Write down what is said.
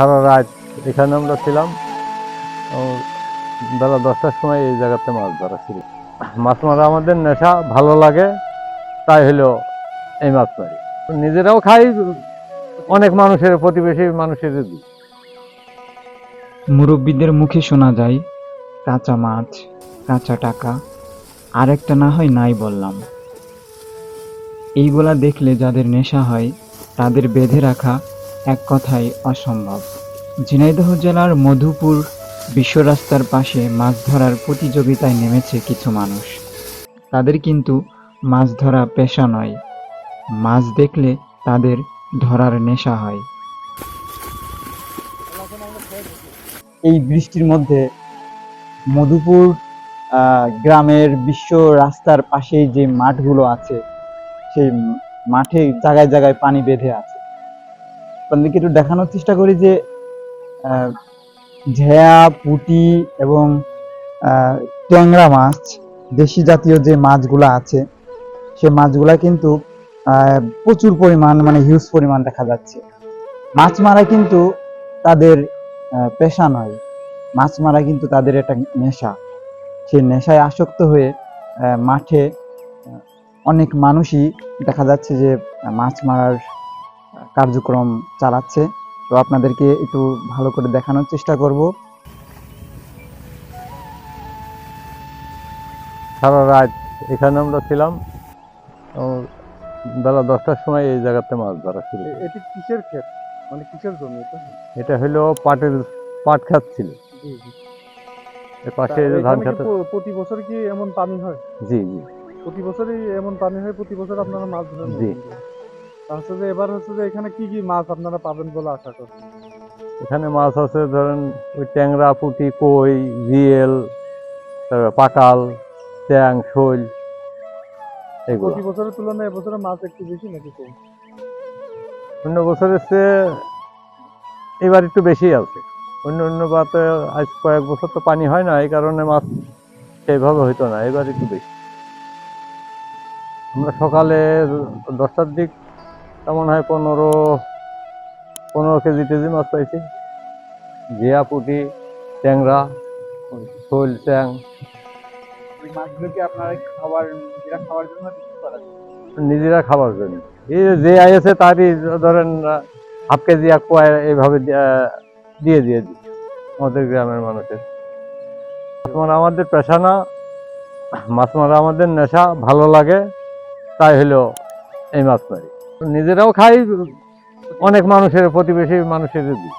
সারা রাত এখানে আমরা ছিলাম। বেলা দশটার সময় এই জায়গাতে মাছ ধরা ছিল মাছ মারা আমাদের নেশা, ভালো লাগে, তাই হলো এই মাছ মারি। নিজেরাও খাই, অনেক মানুষের, প্রতিবেশী মানুষের দিই মুরব্বীদের মুখে শোনা যায়, কাঁচা মাছ, কাঁচা টাকা, আরেকটা না হয় নাই বললাম। এই বলা দেখলে যাদের নেশা হয়, তাদের বেঁধে রাখা এক কথায় অসম্ভব। ঝিনাইদহ জেলার মধুপুর বিশ্ব রাস্তার পাশে মাছ ধরার প্রতিযোগিতায় নেমেছে কিছু মানুষ। তাদের কিন্তু মাছ ধরা পেশা নয়, মাছ দেখলে তাদের ধরার নেশা হয়। এই বৃষ্টির মধ্যে মধুপুর গ্রামের বিশ্ব রাস্তার পাশেই যে মাঠগুলো আছে, সেই মাঠে জায়গায় জায়গায় পানি বেঁধে আছে। আপনাদেরকে একটু দেখানোর চেষ্টা করি যে ঝেয়া, পুঁটি এবং ট্যাংরা মাছ, দেশি জাতীয় যে মাছগুলো আছে, সে মাছগুলা কিন্তু প্রচুর পরিমাণ মানে হিউজ পরিমাণ দেখা যাচ্ছে। মাছ মারা কিন্তু তাদের পেশা নয়। মাছ মারা কিন্তু তাদের একটা নেশা। সেই নেশায় আসক্ত হয়ে মাঠে অনেক মানুষই দেখা যাচ্ছে যে, মাছ মারার কার্যক্রম চালাচ্ছে। তো আপনাদেরকে একটু ভালো করে দেখানোর চেষ্টা করব। সারা রাত এখানে আমরা ছিলাম। বেলা দশটার সময় এই জায়গাতে মাছ ধরা ছিল এটি কিসের ক্ষেত? মানে কিসের জমি এটা? এটা হলো পাটের পাট খাত ছিল। পাশে ধান খাত প্রতি বছর কি এমন পানি হয়? জি জি। প্রতি বছরই এমন পানি হয় প্রতি বছর আপনারা মাছ ধরেন জি। হচ্ছে যে এবার হচ্ছে যে এখানে কি কি মাছ আপনারা পাবেন বলে আশা করছেন? এখানে মাছ আছে ধরেন ওই ট্যাংরা পুঁটি কই জিয়েল তারপরে পাটাল ট্যাং শৈল এগুলো। প্রতি বছরের তুলনায় এবছরে মাছ একটু বেশি নাকি কম? অন্য বছরের চেয়ে এবার একটু বেশি আছে। অন্য অন্য বাতে আজ কয়েক বছর তো পানি হয় না এই কারণে মাছ সেইভাবে হইতো না এবার একটু বেশি। আমরা সকালে দশটার দিক তেমন হয় পনেরো পনেরো কেজি টেজি মাছ পাইছি। জিয়া পুঁটি ট্যাংরা শোল ট্যাং। আপনারা খাবার নিজেরা খাওয়ার জন্য নিজেরা খাবার জন্য। এই যে আইছে তারই ধরেন হাফ কেজি এক পোয়া এইভাবে দিয়ে দিয়ে দিই আমাদের গ্রামের মানুষের। মাছ মারা আমাদের পেশা না। মাছ মারা আমাদের নেশা ভালো লাগে। তাই হলো এই মাছ মারি। নিজেরাও খাই অনেক মানুষের প্রতিবেশী মানুষের দিই